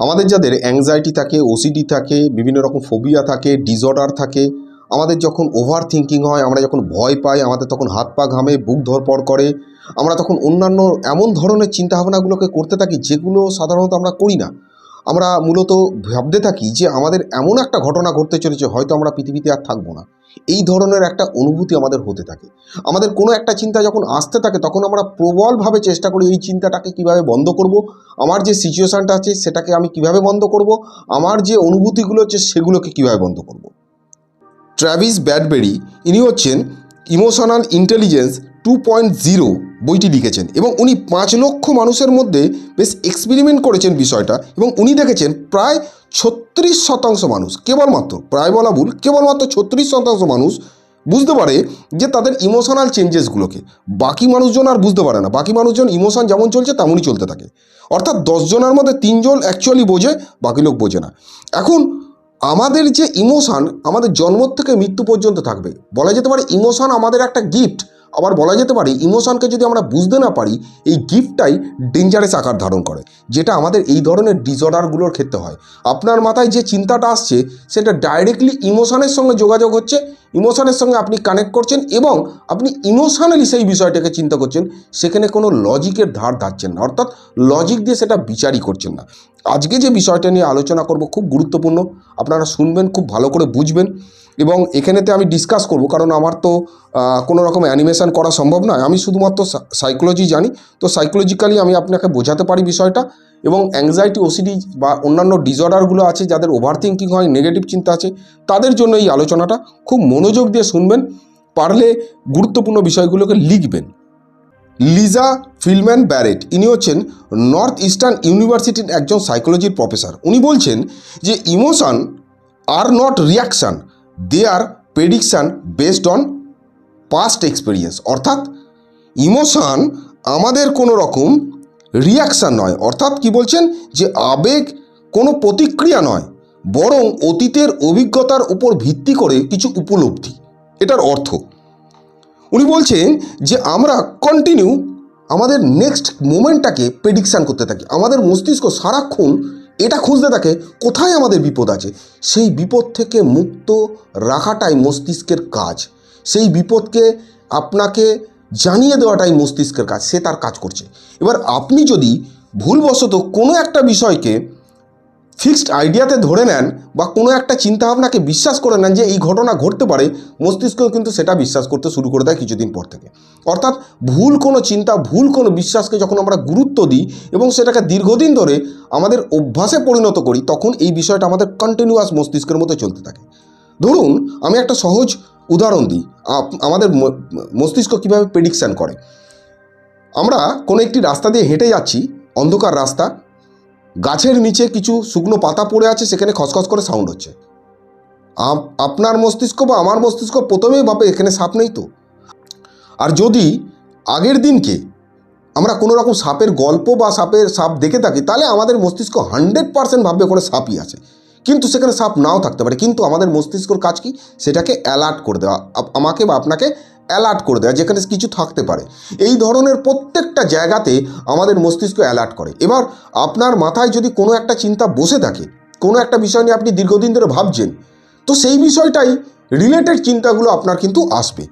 আমাদের যাদের অ্যাংজাইটি থাকে ওসিডি থাকে, বিভিন্ন রকম ফোবিয়া থাকে ডিজর্ডার থাকে, আমাদের যখন ওভার থিঙ্কিং হয়, আমরা যখন ভয় পাই, আমাদের তখন হাত পা ঘামে, বুক ধরপড় করে, আমরা তখন অন্যান্য এমন ধরনের চিন্তাভাবনাগুলোকে করতে থাকি যেগুলো সাধারণত আমরা করি না। আমরা মূলত ভাবতে থাকি যে আমাদের এমন একটা ঘটনা ঘটতে চলেছে, হয়তো আমরা পৃথিবীতে আর থাকব না। এই ধরনের একটা অনুভূতি আমাদের হতে থাকে। আমাদের কোনো একটা চিন্তা যখন আসতে থাকে, তখন আমরা প্রবলভাবে চেষ্টা করি, এই চিন্তাটাকে কীভাবে বন্ধ করব? আমার যে সিচুয়েশানটা আছে, সেটাকে আমি কীভাবে বন্ধ করব? আমার যে অনুভূতিগুলো হচ্ছে, সেগুলোকে কীভাবে বন্ধ করব? ট্র্যাভিস ব্যাডবেরি, ইনি হচ্ছেন emotional intelligence two point zero বইটি লিখেছেন এবং উনি পাঁচ লক্ষ মানুষের মধ্যে বেশ এক্সপেরিমেন্ট করেছেন বিষয়টা এবং উনি দেখেছেন প্রায় ছত্রিশ শতাংশ মানুষ, কেবলমাত্র, প্রায় বলা ভুল, কেবলমাত্র ছত্রিশ শতাংশ মানুষ বুঝতে পারে যে তাদের ইমোশনাল চেঞ্জেসগুলোকে বাকি মানুষজন আর বুঝতে পারে না। বাকি মানুষজন ইমোশন যেমন চলছে তেমনই চলতে থাকে। অর্থাৎ দশজনের মধ্যে তিনজন অ্যাকচুয়ালি বোঝে, বাকি লোক বোঝে না। এখন আমাদের যে ইমোশান আমাদের জন্ম থেকে মৃত্যু পর্যন্ত থাকবে, বলা যেতে পারে ইমোশন আমাদের একটা গিফট আবার বলা যেতে পারে, ইমোশনকে যদি আমরা বুঝতে না পারি, এই গিফটটাই ডেঞ্জারাস আকার ধারণ করে, যেটা আমাদের এই ধরনের ডিসঅর্ডারগুলোর ক্ষেত্রে হয়। আপনার মাথায় যে চিন্তাটা আসছে, সেটা ডাইরেক্টলি ইমোশনের সঙ্গে যোগাযোগ হচ্ছে ইমোশনের সঙ্গে আপনি কানেক্ট করছেন এবং আপনি ইমোশনালি সেই বিষয়টাকে চিন্তা করছেন, সেখানে কোনো লজিকের ধার ধারছেন না, অর্থাৎ লজিক দিয়ে সেটা বিচারই করছেন না। আজকে যে বিষয়টা নিয়ে আলোচনা করব খুব গুরুত্বপূর্ণ, আপনারা শুনবেন, খুব ভালো করে বুঝবেন। এবং এখানেতে আমি ডিসকাস করব, কারণ আমার তো কোনো রকম অ্যানিমেশন করা সম্ভব নয়। আমি শুধুমাত্র সাইকোলজি জানি। তো সাইকোলজিক্যালি আমি আপনাকে বোঝাতে পারি বিষয়টা এবং অ্যাংজাইটি ওসিডি বা অন্যান্য ডিসঅর্ডারগুলো আছে, যাদের ওভার থিঙ্কিং হয় নেগেটিভ চিন্তা আছে, তাদের জন্য এই আলোচনাটা খুব মনোযোগ দিয়ে শুনবেন। পারলে গুরুত্বপূর্ণ বিষয়গুলোকে লিখবেন। লিজা ফিলম্যান ব্যারেট, ইনি হচ্ছেন নর্থ ইস্টার্ন ইউনিভার্সিটির একজন সাইকোলজির প্রফেসর উনি বলছেন যে emotion are not reaction they are prediction based on past experience অর্থাৎ ইমোশান আমাদের কোনো রকম রিয়াকশান নয়। অর্থাৎ কি বলছেন? যে আবেগ কোনো প্রতিক্রিয়া নয়, বরং অতীতের অভিজ্ঞতার উপর ভিত্তি করে কিছু উপলব্ধি। এটার অর্থ। উনি বলছেন যে আমরা কন্টিনিউ আমাদের নেক্সট মোমেন্টটাকে প্রেডিকশান করতে থাকি। আমাদের মস্তিষ্ক সারাক্ষণ এটা খুঁজতে থাকে, কোথায় আমাদের বিপদ আছে? সেই বিপদ থেকে মুক্ত রাখাটাই মস্তিষ্কের কাজ। সেই বিপদকে আপনাকে জানিয়ে দেওয়াটাই মস্তিষ্কের কাজ, সে তার কাজ করছে। এবার আপনি যদি ভুলবশত কোনো একটা বিষয়কে ফিক্সড আইডিয়াতে ধরে নেন বা কোনো একটা চিন্তাভাবনাকে বিশ্বাস করে নেন যে এই ঘটনা ঘটতে পারে মস্তিষ্ক কিন্তু সেটা বিশ্বাস করতে শুরু করে দেয় কিছুদিন পর থেকে। অর্থাৎ ভুল কোনো চিন্তা, ভুল কোনো বিশ্বাসকে যখন আমরা গুরুত্ব দিই এবং সেটাকে দীর্ঘদিন ধরে আমাদের অভ্যাসে পরিণত করি, তখন এই বিষয়টা আমাদের কন্টিনিউয়াস মস্তিষ্কের মতো চলতে থাকে। ধরুন, আমি একটা সহজ উদাহরণ দিই। আমাদের মস্তিষ্ক কীভাবে প্রেডিকশান করে? আমরা কোনো একটি রাস্তা দিয়ে হেঁটে যাচ্ছি, অন্ধকার রাস্তা গাছের নিচে কিছু শুকনো পাতা পড়ে আছে, সেখানে খসখস করে সাউন্ড হচ্ছে। আপনার মস্তিষ্ক বা আমার মস্তিষ্ক প্রথমেই ভাবে এখানে সাপ নেই তো? আর যদি আগের দিনকে আমরা কোনো রকম সাপের গল্প বা সাপের সাপ দেখে থাকি, তাহলে আমাদের মস্তিষ্ক হান্ড্রেড পার্সেন্ট ভাববে করে সাপই আছে। কিন্তু সেখানে সাপ নাও থাকতে পারে, কিন্তু আমাদের মস্তিষ্কর কাজ কি? সেটাকে অ্যালার্ট করে দেওয়া। আমাকে বা আপনাকে অ্যালার্ট করে দেয়, যেখানে কিছু থাকতে পারে। এই ধরনের প্রত্যেকটা জায়গাতে আমাদের মস্তিষ্ক অ্যালার্ট করে। এবার আপনার মাথায় যদি কোনো একটা চিন্তা বসে থাকে, কোনো একটা বিষয় নিয়ে আপনি দীর্ঘদিন ধরে ভাবছেন, তো সেই বিষয়টাই রিলেটেড চিন্তাগুলো আপনার কিন্তু আসবে।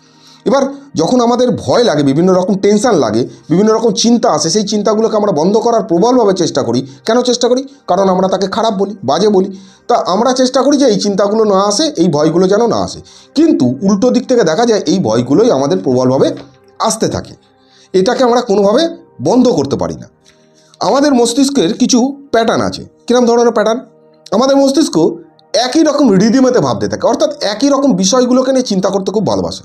এবার যখন আমাদের ভয় লাগে, বিভিন্ন রকম টেনশন লাগে, বিভিন্ন রকম চিন্তা আসে, সেই চিন্তাগুলোকে আমরা বন্ধ করার প্রবলভাবে চেষ্টা করি। কেন চেষ্টা করি? কারণ আমরা তাকে খারাপ বলি, বাজে বলি। তা আমরা চেষ্টা করি যে এই চিন্তাগুলো না আসে, এই ভয়গুলো যেন না আসে। কিন্তু উল্টো দিক থেকে দেখা যায়, এই ভয়গুলোই আমাদের প্রবলভাবে আসতে থাকে। এটাকে আমরা কোনোভাবে বন্ধ করতে পারি না। আমাদের মস্তিষ্কের কিছু প্যাটার্ন আছে। কিরম ধরনের প্যাটার্ন আমাদের মস্তিষ্ক একই রকম রিদিমেতে ভাবতে থাকে। অর্থাৎ একই রকম বিষয়গুলোকে নিয়ে চিন্তা করতে খুব ভালোবাসে।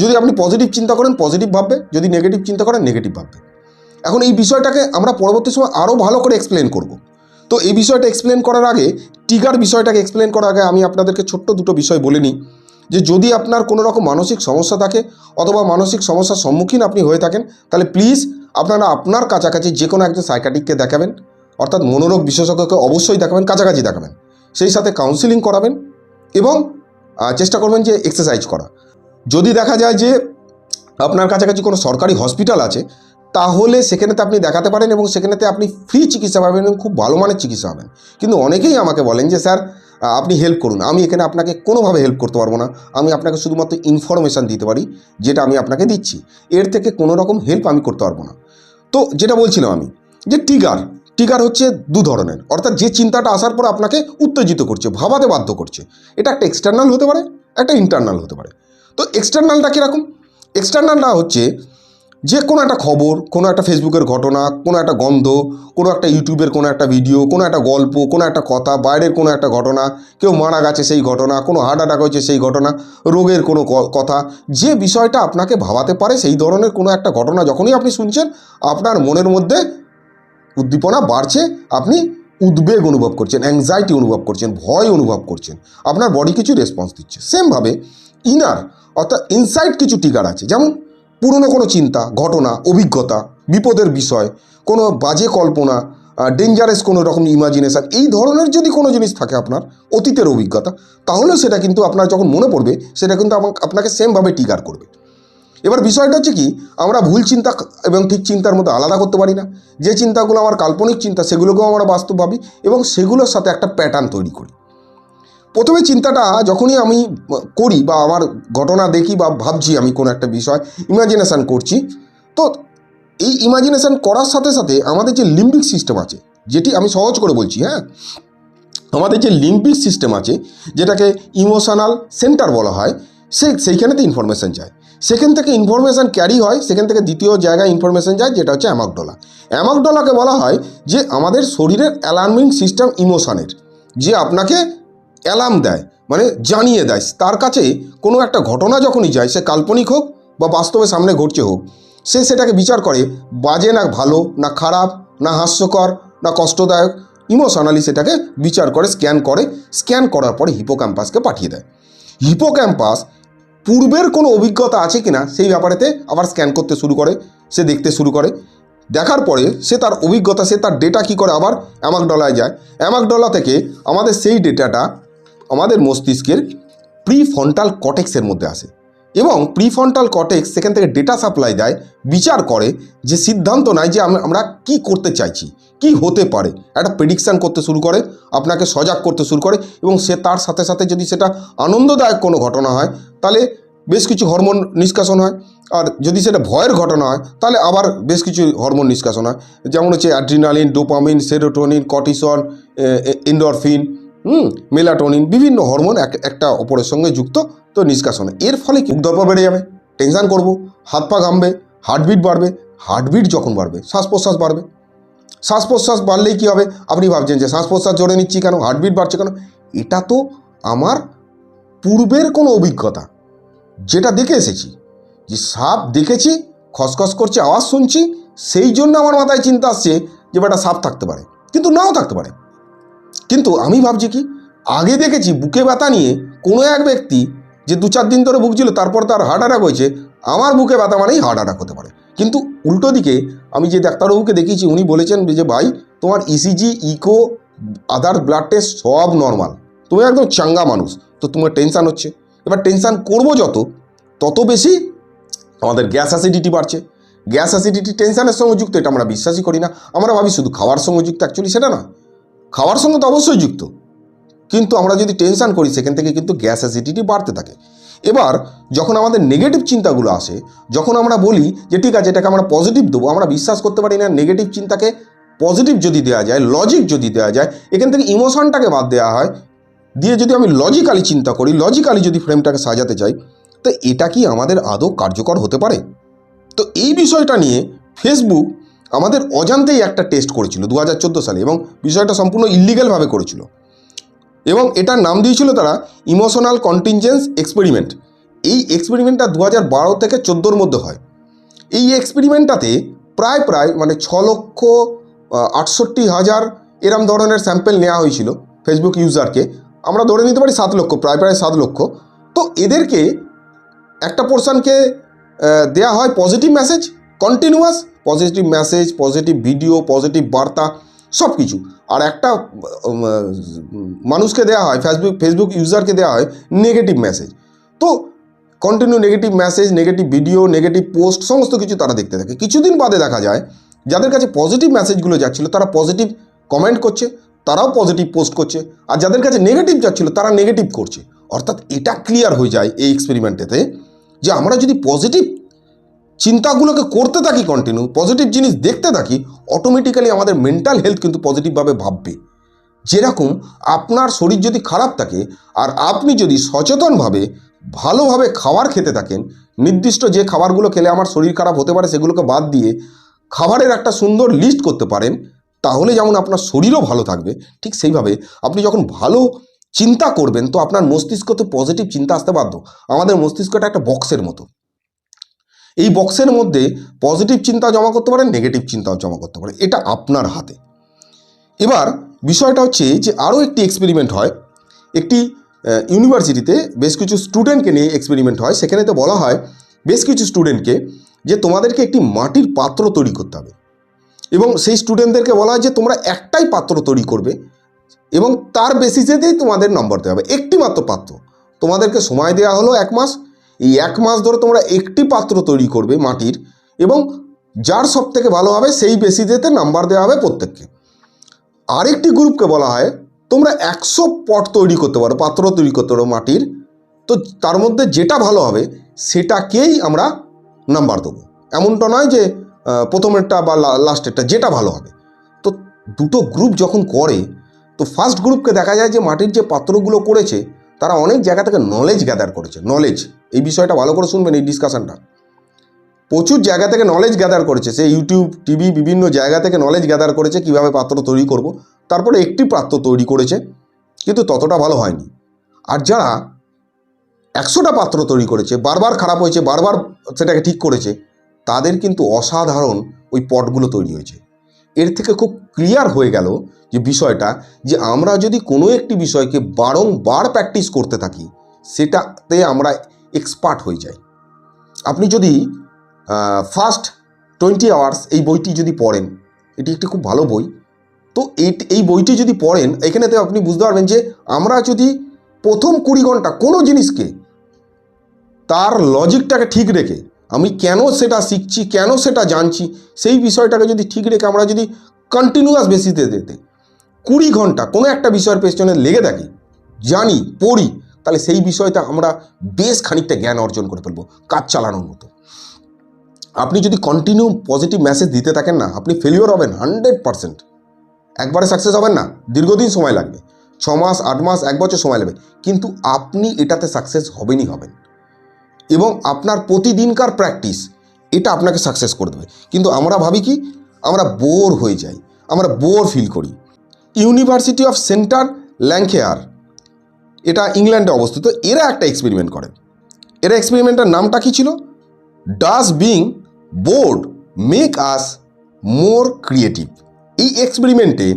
যদি আপনি পজিটিভ চিন্তা করেন পজিটিভ ভাববে, যদি নেগেটিভ চিন্তা করেন নেগেটিভ ভাববে। এখন এই বিষয়টাকে আমরা পরবর্তী সময় আরও ভালো করে এক্সপ্লেন করব। তো এই বিষয়টা এক্সপ্লেন করার আগে টিগার বিষয়টাকে এক্সপ্লেন করার আগে আমি আপনাদেরকে ছোট্ট দুটো বিষয় বলে নিই। যে যদি আপনার কোনো রকম মানসিক সমস্যা থাকে, অথবা মানসিক সমস্যার সম্মুখীন আপনি হয়ে থাকেন, তাহলে প্লিজ আপনারা আপনার কাছাকাছি যে কোনো একজন সাইকাটিককে দেখাবেন, অর্থাৎ মনোরোগ বিশেষজ্ঞকে অবশ্যই দেখাবেন, কাছাকাছি দেখাবেন। সেই সাথে কাউন্সিলিং করাবেন এবং চেষ্টা করবেন যে এক্সারসাইজ করা। যদি দেখা যায় যে আপনার কাছাকাছি কোনো সরকারি হসপিটাল আছে, তাহলে সেখানেতে আপনি দেখাতে পারেন এবং সেখানেতে আপনি ফ্রি চিকিৎসা পাবেন এবং খুব ভালো মানের চিকিৎসা পাবেন। কিন্তু অনেকেই আমাকে বলেন যে, স্যার আপনি হেল্প করুন। আমি এখানে আপনাকে কোনোভাবে হেল্প করতে পারব না। আমি আপনাকে শুধুমাত্র ইনফরমেশান দিতে পারি, যেটা আমি আপনাকে দিচ্ছি। এর থেকে কোনো রকম হেল্প আমি করতে পারব না। তো যেটা বলছিলাম আমি, যে টিগার টিগার হচ্ছে দু ধরনের। অর্থাৎ যে চিন্তাটা আসার পর আপনাকে উত্তেজিত করছে, ভাবাতে বাধ্য করছে। এটা একটা এক্সটার্নাল হতে পারে, একটা ইন্টারনাল হতে পারে। তো এক্সটার্নালটা কীরকম? এক্সটার্নালটা হচ্ছে যে কোনো একটা খবর, কোনো একটা ফেসবুকের ঘটনা, কোনো একটা গন্ধ, কোনো একটা ইউটিউবের কোনো একটা ভিডিও, কোনো একটা গল্প, কোনো একটা কথা, বাইরের কোনো একটা ঘটনা, কেউ মারা গেছে সেই ঘটনা, কোনো হার্ট অ্যাটাক হয়েছে সেই ঘটনা, রোগের কোনো কথা, যে বিষয়টা আপনাকে ভাবাতে পারে সেই ধরনের কোনো একটা ঘটনা যখনই আপনি শুনছেন, আপনার মনের মধ্যে উদ্দীপনা বাড়ছে, আপনি উদ্বেগ অনুভব করছেন অ্যাংজাইটি অনুভব করছেন, ভয় অনুভব করছেন, আপনার বডি কিছু রেসপন্স দিচ্ছে। সেমভাবে ইনার অর্থাৎ ইনসাইড কিছু টিকার আছে। যেমন পুরনো কোনো চিন্তা, ঘটনা, অভিজ্ঞতা, বিপদের বিষয়, কোনো বাজে কল্পনা ডেঞ্জারাস কোনো রকম ইমাজিনেশান এই ধরনের যদি কোনো জিনিস থাকে আপনার, অতীতের অভিজ্ঞতা তাহলে সেটা কিন্তু আপনার যখন মনে পড়বে, সেটা কিন্তু আপনাকে সেমভাবে টিকার করবে। এবার বিষয়টা হচ্ছে কি, আমরা ভুল চিন্তা এবং ঠিক চিন্তার মধ্যে আলাদা করতে পারি না। যে চিন্তাগুলো আমার কাল্পনিক চিন্তা, সেগুলোকেও আমরা বাস্তব ভাবি এবং সেগুলোর সাথে একটা প্যাটার্ন তৈরি করি। প্রথমে চিন্তাটা যখনই আমি করি বা আমার ঘটনা দেখি বা ভাবছি আমি কোনো একটা বিষয় ইমাজিনেশান করছি, তো এই ইমাজিনেশান করার সাথে সাথে আমাদের যে লিম্বিক সিস্টেম আছে, যেটি আমি সহজ করে বলছি হ্যাঁ? আমাদের যে লিম্বিক সিস্টেম আছে, যেটাকে ইমোশনাল সেন্টার বলা হয়, সে, সেইখানেতে ইনফরমেশান যায়। সেখান থেকে ইনফরমেশান ক্যারি হয়, সেখান থেকে দ্বিতীয় জায়গায় ইনফরমেশান যায়, যেটা হচ্ছে অ্যামাকডলা অ্যামাকডলাকে বলা হয় যে আমাদের শরীরের অ্যালার্মিং সিস্টেম ইমোশানের যে আপনাকে অ্যালার্ম দেয় মানে জানিয়ে দেয়। তার কাছে কোনো একটা ঘটনা যখনই যায়, সে কাল্পনিক হোক বা বাস্তবে সামনে ঘটছে হোক, সে সেটাকে বিচার করে, বাজে না ভালো, না খারাপ, না হাস্যকর, না কষ্টদায়ক, ইমোশনালি সেটাকে বিচার করে, স্ক্যান করে, স্ক্যান করার পরে হিপোক্যাম্পাসকে পাঠিয়ে দেয়। হিপোক্যাম্পাস পূর্বের কোনো অভিজ্ঞতা আছে কি না সেই ব্যাপারেতে আবার স্ক্যান করতে শুরু করে, সে দেখতে শুরু করে। দেখার পরে সে তার অভিজ্ঞতা, সে তার ডেটা কি করে আবার অ্যামাকডলায় যায়। অ্যামাকডলা থেকে আমাদের সেই ডেটাটা আমাদের মস্তিষ্কের প্রিফন্টাল কটেক্সের মধ্যে আসে এবং প্রিফন্টাল কটেক্স সেখান থেকে ডেটা সাপ্লাই দেয়, বিচার করে যে সিদ্ধান্ত নেয় যে আমরা কি করতে চাইছি, কি হতে পারে। একটা প্রেডিকশান করতে শুরু করে, আপনাকে সজাগ করতে শুরু করে এবং সে তার সাথে সাথে যদি সেটা আনন্দদায়ক কোনো ঘটনা হয়, তাহলে বেশ কিছু হরমোন নিষ্কাশন হয়। আর যদি সেটা ভয়ের ঘটনা হয়, তাহলে আবার বেশ কিছু হরমোন নিষ্কাশন হয়। যেমন হচ্ছে adrenaline dopamine serotonin cortisone endorphin হুম, মেলাটোনিন বিভিন্ন হরমোন এক, একটা অপরের সঙ্গে যুক্ত তো নিষ্কাশন। এর ফলে কি? উদ্দর্প বেড়ে যাবে টেনশান করব, হাত পা ঘামবে হার্টবিট বাড়বে হার্টবিট যখন বাড়বে শ্বাস প্রশ্বাস বাড়বে। শ্বাস প্রশ্বাস বাড়লেই কী হবে? আপনি ভাবছেন যে শ্বাস প্রশ্বাস জোরে নিচ্ছি কেন? হার্টবিট বাড়ছে কেন? এটা তো আমার পূর্বের কোনো অভিজ্ঞতা। যেটা দেখে এসেছি, যে সাপ দেখেছি, খসখস করছে, আওয়াজ শুনছি, সেই জন্য আমার মাথায় চিন্তা আসছে যে বেটা সাপ থাকতে পারে, কিন্তু নাও থাকতে পারে। কিন্তু আমি ভাবছি কি, আগে দেখেছি বুকে ব্যথা নিয়ে কোনো এক ব্যক্তি যে দু চার দিন ধরে ভুগছিল, তারপর তার হার্ট অ্যাটাক হয়েছে, আমার বুকে ব্যথা মানেই হার্ট অ্যাটাক হতে পারে। কিন্তু উল্টো দিকে আমি যে ডাক্তারবাবুকে দেখিয়েছি উনি বলেছেন যে ভাই, তোমার ECG echo other blood test সব নর্মাল তুমি একদম চাঙ্গা মানুষ, তো তোমার টেনশান হচ্ছে। এবার টেনশান করব যত, তত বেশি আমাদের গ্যাস অ্যাসিডিটি বাড়ছে। গ্যাস অ্যাসিডিটি টেনশানের সঙ্গে যুক্ত, এটা আমরা বিশ্বাসই করি না। আমরা ভাবি শুধু খাওয়ার সঙ্গে যুক্ত অ্যাকচুয়ালি সেটা না খাওয়ার সঙ্গে তো অবশ্যই যুক্ত। কিন্তু আমরা যদি টেনশান করি, সেখান থেকে কিন্তু গ্যাস অ্যাসিডিটি বাড়তে থাকে। এবার, যখন আমাদের নেগেটিভ চিন্তাগুলো আসে, যখন আমরা বলি যে, ঠিক আছে, এটাকে আমরা পজিটিভ দেবো, আমরা বিশ্বাস করতে পারি না নেগেটিভ চিন্তাকে পজিটিভ যদি দেওয়া যায় লজিক যদি দেওয়া যায়, এখান থেকে ইমোশনটাকে বাদ দেওয়া হয়। দিয়ে যদি আমি লজিক্যালি চিন্তা করি লজিক্যালি যদি ফ্রেমটাকে সাজাতে চাই, তো এটা কি আমাদের আদৌ কার্যকর হতে পারে? তো এই বিষয়টা নিয়ে ফেসবুক আমাদের অজান্তেই একটা টেস্ট করেছিল দু হাজার চোদ্দ সালে এবং বিষয়টা সম্পূর্ণ ইলিগ্যালভাবে করেছিল। এবং এটার নাম দিয়েছিল তারা ইমোশনাল কন্টিনজেন্স এক্সপেরিমেন্ট এই এক্সপেরিমেন্টটা দু হাজার বারো থেকে চোদ্দোর মধ্যে হয়। এই এক্সপেরিমেন্টটাতে প্রায় প্রায় মানে ছ লক্ষ আটষট্টি হাজার এরম ধরনের স্যাম্পেল নেওয়া হয়েছিল ফেসবুক ইউজারকে আমরা ধরে নিতে পারি সাত লক্ষ, প্রায় প্রায় সাত লক্ষ। তো এদেরকে একটা পোর্শনকে দেয়া হয় positive message continuous positive message positive video positive বার্তা সব কিছু আর একটা মানুষকে দেওয়া হয় ফেসবুক ফেসবুক ইউজারকে দেওয়া হয় নেগেটিভ মেসেজ তো continue negative message negative video negative post সমস্ত কিছু তারা দেখতে থাকে। কিছুদিন বাদে দেখা যায়, যাদের কাছে পজিটিভ মেসেজগুলো যাচ্ছিল, তারা পজিটিভ কমেন্ট করছে, তারাও পজিটিভ পোস্ট করছে, আর যাদের কাছে নেগেটিভ যাচ্ছিল, তারা নেগেটিভ করছে। অর্থাৎ এটা ক্লিয়ার হয়ে যায় এই এক্সপেরিমেন্টেতে যে আমরা যদি পজিটিভ চিন্তাগুলোকে করতে থাকি কন্টিনিউ পজিটিভ জিনিস দেখতে থাকি অটোমেটিক্যালি আমাদের মেন্টাল হেলথ কিন্তু পজিটিভভাবে ভাববে। যেরকম আপনার শরীর যদি খারাপ থাকে, আর আপনি যদি সচেতনভাবে ভালোভাবে খাবার খেতে থাকেন, নির্দিষ্ট যে খাবারগুলো খেলে আমার শরীর খারাপ হতে পারে সেগুলোকে বাদ দিয়ে খাবারের একটা সুন্দর লিস্ট করতে পারেন, তাহলে যেমন আপনার শরীরও ভালো থাকবে, ঠিক সেইভাবে আপনি যখন ভালো চিন্তা করবেন, তো আপনার মস্তিষ্কতে পজিটিভ চিন্তা আসতে বাধ্য। আমাদের মস্তিষ্কটা একটা বক্সের মতো। এই বক্সের মধ্যে পজিটিভ চিন্তা জমা করতে পারেন নেগেটিভ চিন্তাও জমা করতে পারেন এটা আপনার হাতে। এবার বিষয়টা হচ্ছে যে আরও একটি এক্সপেরিমেন্ট হয়। একটি ইউনিভার্সিটিতে বেশ কিছু স্টুডেন্টকে নিয়ে এক্সপেরিমেন্ট হয়। সেখানে তো বলা হয়, বেশ কিছু স্টুডেন্টকে যে তোমাদেরকে একটি মাটির পাত্র তৈরি করতে হবে। এবং সেই স্টুডেন্টদেরকে বলা হয় যে তোমরা একটাই পাত্র তৈরি করবে এবং তার বেসিসেতেই তোমাদের নম্বর দেওয়া হবে। একটি মাত্র পাত্র। তোমাদেরকে সময় দেওয়া হলো এক মাস এই এক মাস ধরে তোমরা একটি পাত্র তৈরি করবে মাটির এবং যার সব থেকে ভালো হবে সেই বেসিসেতে নাম্বার দেওয়া হবে প্রত্যেককে। আরেকটি গ্রুপকে বলা হয়, তোমরা একশো পট তৈরি করতে পারো, পাত্র তৈরি করতে পারো মাটির। তো তার মধ্যে যেটা ভালো হবে, সেটাকেই আমরা নাম্বার দেবো। এমনটা নয় যে প্রথমেরটা বা লাস্টেরটা যেটা ভালো হবে। তো দুটো গ্রুপ যখন করে, তো ফার্স্ট গ্রুপকে দেখা যায় যে মাটির যে পাত্রগুলো করেছে তারা অনেক জায়গা থেকে নলেজ গ্যাদার করেছে নলেজ এই বিষয়টা ভালো করে শুনবেন এই ডিসকাশনটা প্রচুর জায়গা থেকে নলেজ গ্যাদার করেছে, সে ইউটিউব টিভি বিভিন্ন জায়গা থেকে নলেজ গ্যাদার করেছে, কীভাবে পাত্র তৈরি করব। তারপরে একটি পাত্র তৈরি করেছে, কিন্তু ততটা ভালো হয়নি। আর যারা একশোটা পাত্র তৈরি করেছে, বারবার খারাপ হয়েছে, বারবার সেটাকে ঠিক করেছে, তাদের কিন্তু অসাধারণ ওই পটগুলো তৈরি হয়েছে। এর থেকে খুব ক্লিয়ার হয়ে গেল যে বিষয়টা যে আমরা যদি কোনো একটি বিষয়কে বারংবার প্র্যাকটিস করতে থাকি, সেটাতে আমরা এক্সপার্ট হয়ে যাই। আপনি যদি ফার্স্ট টোয়েন্টি আওয়ার্স এই বইটি যদি পড়েন, এটি একটি খুব ভালো বই। তো এই বইটি যদি পড়েন এখানেতে আপনি বুঝতে পারবেন যে আমরা যদি প্রথম কুড়ি ঘণ্টা কোনো জিনিসকে, তার লজিকটাকে ঠিক রেখে আমি কেন সেটা শিখছি, কেন সেটা জানছি, সেই বিষয়টাকে যদি ঠিক রেখে আমরা যদি কন্টিনিউয়াস বেসিসে দিতে কুড়ি ঘণ্টা কোনো একটা বিষয়ের পেছনে লেগে থাকি, জানি, পড়ি, তাহলে সেই বিষয়টা আমরা বেশ খানিকটা জ্ঞান অর্জন করে ফেলব, কাজ চালানোর মতো। আপনি যদি কন্টিনিউ পজিটিভ মেসেজ দিতে থাকেন না, আপনি ফেলিওর হবেন হান্ড্রেড পারসেন্ট একবারে সাকসেস হবেন না, দীর্ঘদিন সময় লাগবে, ছ মাস, আট মাস, এক বছর সময় লাগবে, কিন্তু আপনি এটাতে সাকসেস হবেনই হবেন। এবং আপনার প্রতিদিনকার প্র্যাকটিস এটা আপনাকে সাকসেস করে দেবে। কিন্তু আমরা ভাবি কি? আমরা বোর হয়ে যাই, আমরা বোর ফিল করি। ইউনিভার্সিটি অফ সেন্টার ল্যাংকেয়ার এটা ইংল্যান্ডে অবস্থিত, এরা একটা এক্সপেরিমেন্ট করে। এরা এক্সপেরিমেন্টের নামটা কি ছিল? Does being bored make us more creative এই এক্সপেরিমেন্টে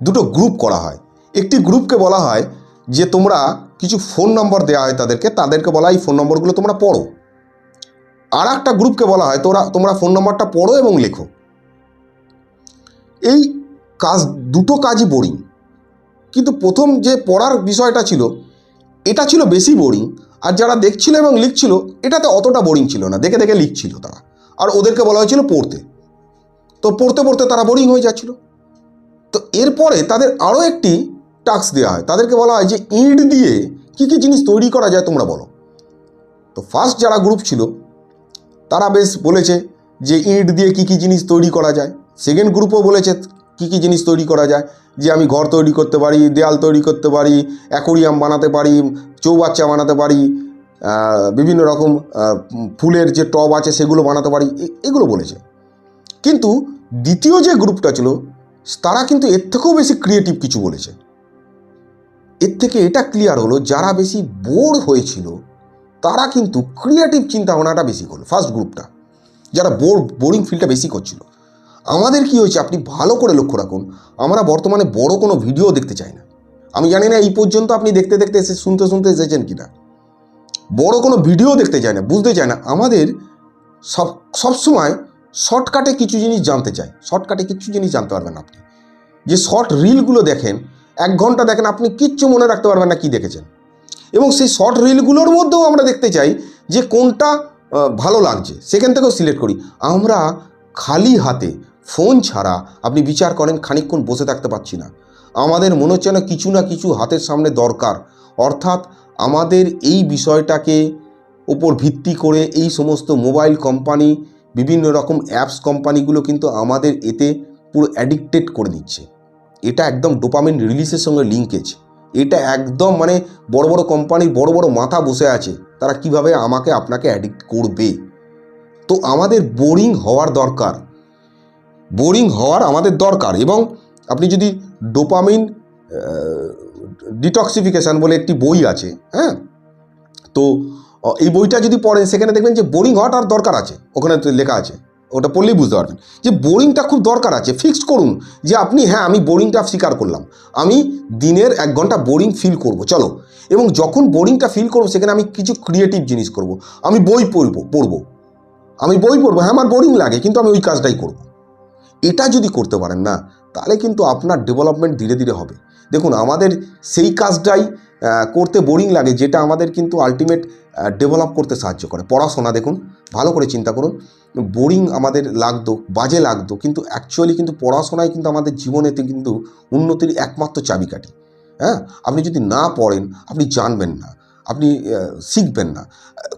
দুটো গ্রুপ করা হয়। একটি গ্রুপকে বলা হয় যে তোমরা কিছু ফোন নম্বর দেওয়া হয় তাদেরকে তাদেরকে বলা এই ফোন নম্বরগুলো তোমরা পড়ো। আর একটা গ্রুপকে বলা হয়, তোরা তোমরা ফোন নম্বরটা পড়ো এবং লেখো। এই কাজ দুটো কাজই বোরিং কিন্তু প্রথম যে পড়ার বিষয়টা ছিল, এটা ছিল বেশি বোরিং আর যারা দেখছিল এবং লিখছিল, এটাতে অতটা বোরিং ছিল না। দেখে দেখে লিখছিল তারা। আর ওদেরকে বলা হয়েছিল পড়তে। তো পড়তে পড়তে তারা বোরিং হয়ে যাচ্ছিল। তো এরপরে তাদের আরও একটি টাস্ক দেওয়া হয়। তাদেরকে বলা হয় যে ইঁট দিয়ে কী কী জিনিস তৈরি করা যায় তোমরা বলো। তো ফার্স্ট যারা গ্রুপ ছিল, তারা বেশ বলেছে যে ইঁট দিয়ে কী কী জিনিস তৈরি করা যায়। সেকেন্ড গ্রুপও বলেছে কী কী জিনিস তৈরি করা যায়। যে আমি ঘর তৈরি করতে পারি, দেয়াল তৈরি করতে পারি, অ্যাকোরিয়াম বানাতে পারি, চৌবাচ্চা বানাতে পারি বিভিন্ন রকম ফুলের যে টব আছে সেগুলো বানাতে পারি এগুলো বলেছে। কিন্তু দ্বিতীয় যে গ্রুপটা ছিল, তারা কিন্তু এর থেকেও বেশি ক্রিয়েটিভ কিছু বলেছে। এর থেকে এটা ক্লিয়ার হলো, যারা বেশি বোর হয়েছিল, তারা কিন্তু ক্রিয়েটিভ চিন্তা ভাবনাটা বেশি করল ফার্স্ট গ্রুপটা যারা বোর বোরিং ফিলটা বেশি করছিল। আমাদের কি হয়েছে, আপনি ভালো করে লক্ষ্য রাখুন, আমরা বর্তমানে বড় কোনো ভিডিও দেখতে চাই না। আমি জানি না এই পর্যন্ত আপনি দেখতে দেখতে এসে শুনতে শুনতে এসেছেন কিনা। বড় কোনো ভিডিও দেখতে চায় না, বুঝতে চায় না। আমাদের সব সবসময় শর্টকাটে কিছু জিনিস জানতে চাই শর্টকাটে কিছু জিনিস জানতে পারবেন আপনি। যে শর্ট রিলগুলো দেখেন এক ঘণ্টা দেখেন আপনি কিচ্ছু মনে রাখতে পারবেন না কি দেখেছেন। এবং সেই শর্ট রিলগুলোর মধ্যেও আমরা দেখতে চাই যে কোনটা ভালো লাগছে। সেখান থেকেও সিলেক্ট করি। আমরা খালি হাতে ফোন ছাড়া আপনি বিচার করেন খানিকক্ষণ বসে থাকতে পারছি না। আমাদের মনে হচ্ছে না কিছু না কিছু হাতের সামনে দরকার। অর্থাৎ আমাদের এই বিষয়টাকে উপর ভিত্তি করে এই সমস্ত মোবাইল কোম্পানি বিভিন্ন রকম অ্যাপস কোম্পানিগুলো কিন্তু আমাদের এতে পুরো অ্যাডিক্টেড করে দিচ্ছে এটা একদম ডোপামিন রিলিজের সঙ্গে লিঙ্কেজ এটা একদম মানে বড় বড় কোম্পানির বড় বড় মাথা বসে আছে, তারা কীভাবে আমাকে, আপনাকে অ্যাডিক্ট করবে? তো আমাদের বোরিং হওয়ার দরকার। বোরিং হওয়ার আমাদের দরকার এবং আপনি যদি ডোপামিন ডিটক্সিফিকেশান বলে একটি বই আছে হ্যাঁ? তো এই বইটা যদি পড়েন, সেখানে দেখবেন যে বোরিং হওয়াটার দরকার আছে। ওখানে লেখা আছে। ওটা পড়লেই বুঝতে পারবেন। যে বোরিংটা খুব দরকার আছে ফিক্সড করুন। যে আপনি হ্যাঁ আমি বোরিংটা স্বীকার করলাম। আমি দিনের এক ঘণ্টা বোরিং ফিল করব, চলো। এবং যখন বোরিংটা ফিল করব, সেখানে আমি কিছু ক্রিয়েটিভ জিনিস করব। আমি বই পড়ব পড়ব। আমি বই পড়ব হ্যাঁ আমার বোরিং লাগে, কিন্তু আমি ওই কাজটাই করব। এটা যদি করতে পারেন না, তাহলে কিন্তু আপনার ডেভেলপমেন্ট ধীরে ধীরে হবে। দেখুন, আমাদের সেই কাজটাই করতে বোরিং লাগে, যেটা আমাদের কিন্তু আলটিমেট ডেভেলপ করতে সাহায্য করে। পড়াশোনা দেখুন, ভালো করে চিন্তা করুন। বোরিং আমাদের লাগতো, বাজে লাগতো, কিন্তু অ্যাকচুয়ালি কিন্তু পড়াশোনায় কিন্তু আমাদের জীবনেতে কিন্তু উন্নতির একমাত্র চাবিকাঠি। হ্যাঁ? আপনি যদি না পড়েন, আপনি জানবেন না, আপনি শিখবেন না।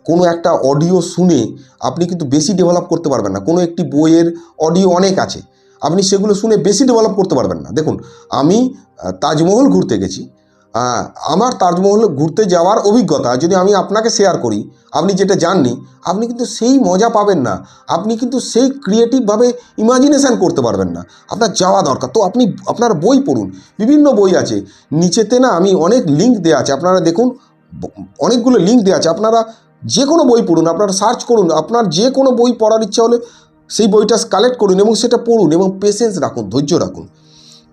কোনো একটা অডিও শুনে আপনি কিন্তু বেশি ডেভেলপ করতে পারবেন না। কোনো একটি বইয়ের অডিও অনেক আছে। আপনি সেগুলো শুনে বেশি ডেভেলপ করতে পারবেন না। দেখুন, আমি তাজমহল ঘুরতে গেছি। আমার তাজমহলে ঘুরতে যাওয়ার অভিজ্ঞতা। যদি আমি আপনাকে শেয়ার করি, আপনি যেটা জাননি, আপনি কিন্তু সেই মজা পাবেন না। আপনি কিন্তু সেই ক্রিয়েটিভভাবে ইমাজিনেশান করতে পারবেন না। আপনার যাওয়া দরকার। তো আপনি, আপনার বই পড়ুন। বিভিন্ন বই আছে। নিচেতে না আমি অনেক লিঙ্ক দেওয়া আছে। আপনারা দেখুন অনেকগুলো লিঙ্ক দেওয়া আছে। আপনারা যে কোনো বই পড়ুন, আপনারা সার্চ করুন। আপনার যে কোনো বই পড়ার ইচ্ছা হলে সেই বইটা কালেক্ট করুন এবং সেটা পড়ুন এবং পেশেন্স রাখুন, ধৈর্য রাখুন।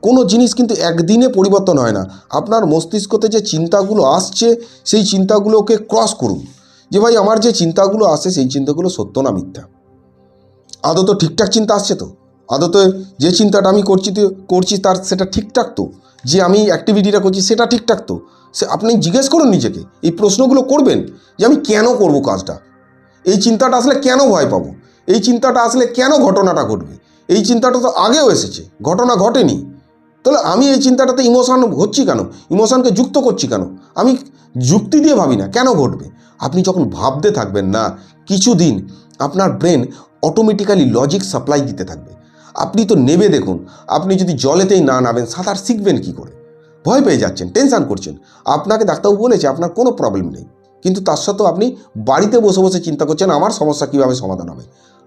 কোনো জিনিস কিন্তু একদিনে পরিবর্তন হয় না। আপনার মস্তিষ্কতে যে চিন্তাগুলো আসছে, সেই চিন্তাগুলোকে ক্রস করুন। যে ভাই, আমার যে চিন্তাগুলো আসে, সেই চিন্তাগুলো সত্য না মিথ্যা? আদত ঠিকঠাক চিন্তা আসছে তো? আদতে যে চিন্তাটা আমি করছি করছি তার সেটা ঠিকঠাক তো? যে আমি অ্যাক্টিভিটিটা করছি, সেটা ঠিকঠাক তো? সে আপনি জিজ্ঞেস করুন নিজেকে, এই প্রশ্নগুলো করবেন যে আমি কেন করব কাজটা? এই চিন্তাটা আসলে কেন ভয় পাবো? এই চিন্তাটা আসলে কেন ঘটনাটা ঘটবে? এই চিন্তাটা তো আগেও এসেছে, ঘটনা ঘটেনি। তাহলে আমি এই চিন্তাটাতে ইমোশন হচ্ছি কেন? ইমোশনকে যুক্ত করছি কেন? আমি যুক্তি দিয়ে ভাবি না, কেন ঘটবে? আপনি যখন ভাবতে থাকবেন না, কিছুদিন আপনার ব্রেন অটোমেটিক্যালি লজিক সাপ্লাই দিতে থাকবে। আপনি তো নেবে দেখুন, আপনি যদি জলেতেই না নামেন, সাঁতার শিখবেন কি করে? ভয় পেয়ে যাচ্ছেন টেনশন করছেন। আপনাকে ডাক্তারবাবু বলেছে, আপনার কোনো প্রবলেম নেই। কিন্তু তার সত্ত্বেও আপনি বাড়িতে বসে বসে চিন্তা করছেন, আমার সমস্যা কীভাবে সমাধান হবে?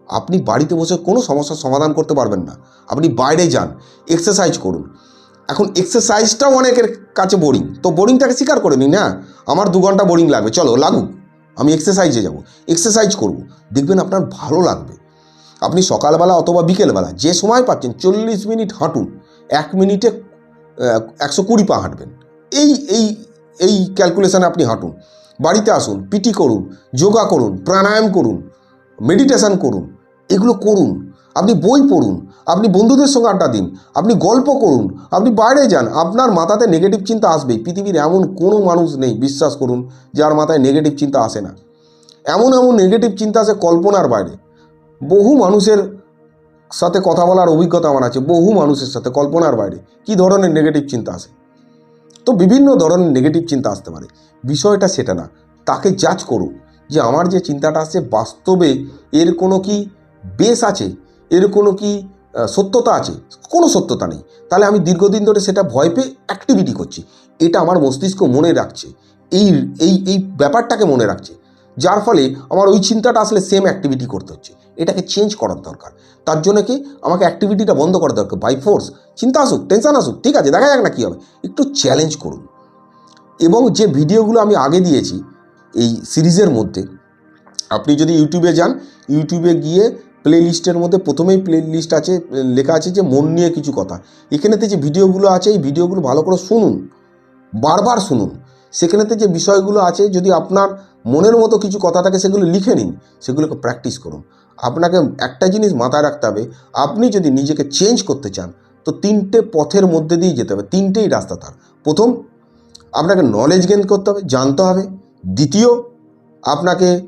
আপনি বাড়িতে বসে কোনো সমস্যার সমাধান করতে পারবেন না। আপনি বাইরে যান এক্সারসাইজ করুন। এখন এক্সারসাইজটাও অনেকের কাছে বোরিং তো বোরিংটাকে স্বীকার করে নিন না? আমার দু ঘণ্টা বোরিং লাগবে। চলো, লাগুক। আমি এক্সারসাইজে যাব। এক্সারসাইজ করব। দেখবেন আপনার ভালো লাগবে। আপনি সকালবেলা অথবা বিকেলবেলা যে সময় পাচ্ছেন, চল্লিশ মিনিট হাঁটুন, এক মিনিটে একশো কুড়ি পা হাঁটবেন। এই এই এই ক্যালকুলেশানে আপনি হাঁটুন। বাড়িতে আসুন পিটি করুন, যোগা করুন, প্রাণায়াম করুন মেডিটেশান করুন, এগুলো করুন। আপনি বই পড়ুন, আপনি বন্ধুদের সঙ্গে আড্ডা দিন, আপনি গল্প করুন, আপনি বাইরে যান, আপনার মাথাতে নেগেটিভ চিন্তা আসবেই। পৃথিবীর এমন কোনো মানুষ নেই, বিশ্বাস করুন, যার মাথায় নেগেটিভ চিন্তা আসে না। এমন এমন নেগেটিভ চিন্তা আসে কল্পনার বাইরে। বহু মানুষের সাথে কথা বলার অভিজ্ঞতা আমার আছে, বহু মানুষের সাথে কল্পনার বাইরে। কি ধরনের নেগেটিভ চিন্তা আসে? তো বিভিন্ন ধরনের নেগেটিভ চিন্তা আসতে পারে। বিষয়টা সেটা না, তাকে জাজ করুন যে আমার যে চিন্তাটা আসছে বাস্তবে এর কোনো কি বেশ আছে? এর কোনো কি সত্যতা আছে? কোনো সত্যতা নেই। তাহলে আমি দীর্ঘদিন ধরে সেটা ভয় পেয়ে অ্যাক্টিভিটি করছি। এটা আমার মস্তিষ্ক মনে রাখছে। এই এই এই ব্যাপারটাকে মনে রাখছে। যার ফলে আমার ওই চিন্তাটা আসলে সেম অ্যাক্টিভিটি করতে হচ্ছে। এটাকে চেঞ্জ করার দরকার। তার জন্য কি আমাকে অ্যাক্টিভিটিটা বন্ধ করা দরকার। বাই ফোর্স চিন্তা আসুক টেনশন আসুক, ঠিক আছে, দেখা যাক না কী হবে। একটু চ্যালেঞ্জ করুন। এবং যে ভিডিওগুলো আমি আগে দিয়েছি, এই সিরিজের মধ্যে, আপনি যদি ইউটিউবে যান, ইউটিউবে গিয়ে প্লে লিস্টের মধ্যে প্রথমেই প্লে লিস্ট আছে, লেখা আছে যে মন নিয়ে কিছু কথা। এখানেতে যে ভিডিওগুলো আছে, এই ভিডিওগুলো ভালো করে শুনুন। বারবার শুনুন। সেখানেতে যে বিষয়গুলো আছে, যদি আপনার মনের মতো কিছু কথা থাকে, সেগুলো লিখে নিন। সেগুলোকে প্র্যাকটিস করুন। আপনাকে একটা জিনিস মাথায় রাখতে হবে, আপনি যদি নিজেকে চেঞ্জ করতে চান, তো তিনটে পথের মধ্যে দিয়ে যেতে হবে। তিনটেই রাস্তা তার। প্রথম, আপনাকে নলেজ গেন করতে হবে, জানতে হবে। দ্বিতীয়, আপনাকে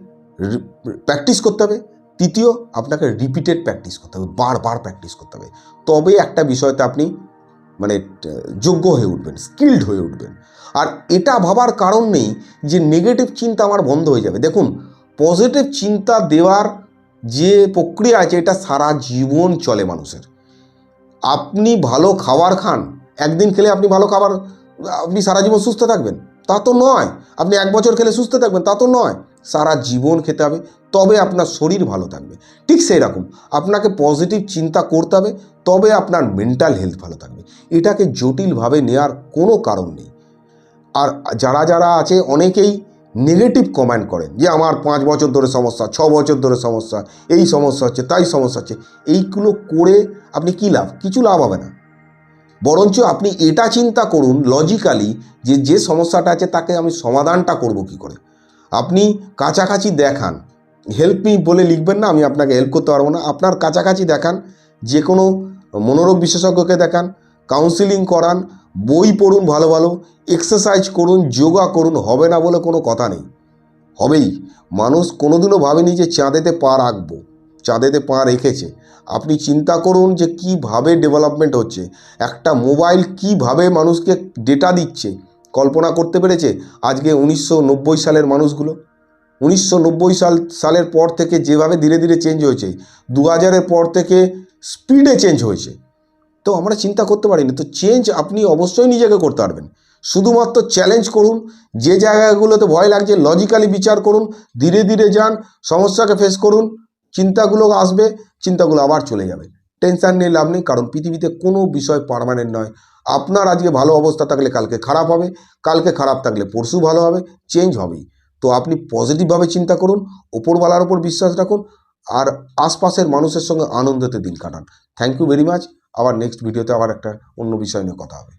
প্র্যাকটিস করতে হবে। তৃতীয়, আপনাকে রিপিটেড প্র্যাকটিস করতে হবে, বারবার প্র্যাকটিস করতে হবে। তবে একটা বিষয়তে আপনি মানে যোগ্য হয়ে উঠবেন স্কিল্ড হয়ে উঠবেন। আর এটা ভাবার কারণ নেই যে নেগেটিভ চিন্তা আমার বন্ধ হয়ে যাবে। দেখুন পজিটিভ চিন্তা দেওয়ার যে প্রক্রিয়া আছে, এটা সারা জীবন চলে মানুষের। আপনি ভালো খাবার খান, একদিন খেলে আপনি ভালো খাবার, আপনি সারা জীবন সুস্থ থাকবেন। তা তো নয়। আপনি এক বছর খেলে সুস্থ থাকবেন, তা তো নয়। সারা জীবন খেতে হবে, তবে আপনার শরীর ভালো থাকবে। ঠিক সেই রকম আপনাকে পজিটিভ চিন্তা করতে হবে, তবে আপনার মেন্টাল হেলথ ভালো থাকবে। এটাকে জটিলভাবে নেওয়ার কোনো কারণ নেই। আর যারা যারা আছে, অনেকেই নেগেটিভ কমেন্ট করেন যে, আমার পাঁচ বছর ধরে সমস্যা, ছ বছর ধরে সমস্যা, এই সমস্যা হচ্ছে, তাই সমস্যা হচ্ছে। এইগুলো করে আপনি কী লাভ? কিছু লাভ হবে না। বরঞ্চ আপনি এটা চিন্তা করুন লজিক্যালি যে যে সমস্যাটা আছে, তাকে আমি সমাধানটা করব কি করে? আপনি কাছাকাছি দেখান। হেল্প মি বলে লিখবেন না, আমি আপনাকে হেল্প করতে পারব না। আপনার কাছাকাছি দেখান যে কোনো মনোরোগ বিশেষজ্ঞকে দেখান কাউন্সিলিং করান, বই পড়ুন ভালো ভালো এক্সারসাইজ করুন, যোগা করুন, হবে না বলে কোনো কথা নেই। হবেই। মানুষ কোনোদিনও ভাবেনি যে চাঁদেতে পা রাখব, চাঁদেতে পা রেখেছে। আপনি চিন্তা করুন যে কীভাবে ডেভেলপমেন্ট হচ্ছে, একটা মোবাইল কীভাবে মানুষকে ডেটা দিচ্ছে কল্পনা করতে পেরেছে আজকে উনিশশো নব্বই সালের মানুষগুলো? উনিশশো নব্বই সাল, সালের পর থেকে যেভাবে ধীরে ধীরে চেঞ্জ হয়েছে দু হাজারের পর থেকে স্পিডে চেঞ্জ হয়েছে। তো আমরা চিন্তা করতে পারিনি, তো চেঞ্জ আপনি অবশ্যই নিজেকে করতে পারবেন। শুধুমাত্র চ্যালেঞ্জ করুন, যে জায়গাগুলোতে ভয় লাগছে লজিক্যালি বিচার করুন, ধীরে ধীরে যান, সমস্যাকে ফেস করুন, চিন্তাগুলো আসবে, চিন্তাগুলো আবার চলে যাবে। টেনশান নিয়ে লাভ নেই, কারণ পৃথিবীতে কোনো বিষয় পারমানেন্ট নয়। আপনার আজকে ভালো অবস্থা থাকলে কালকে খারাপ হবে, কালকে খারাপ থাকলে পরশু ভালো হবে চেঞ্জ হবেই। তো আপনি পজিটিভভাবে চিন্তা করুন ওপরওয়ালার ওপর বিশ্বাস রাখুন, আর আশপাশের মানুষের সঙ্গে আনন্দতে দিন কাটান। থ্যাংক ইউ ভেরি মাচ আবার নেক্সট ভিডিওতে আবার একটা অন্য বিষয় নিয়ে কথা হবে।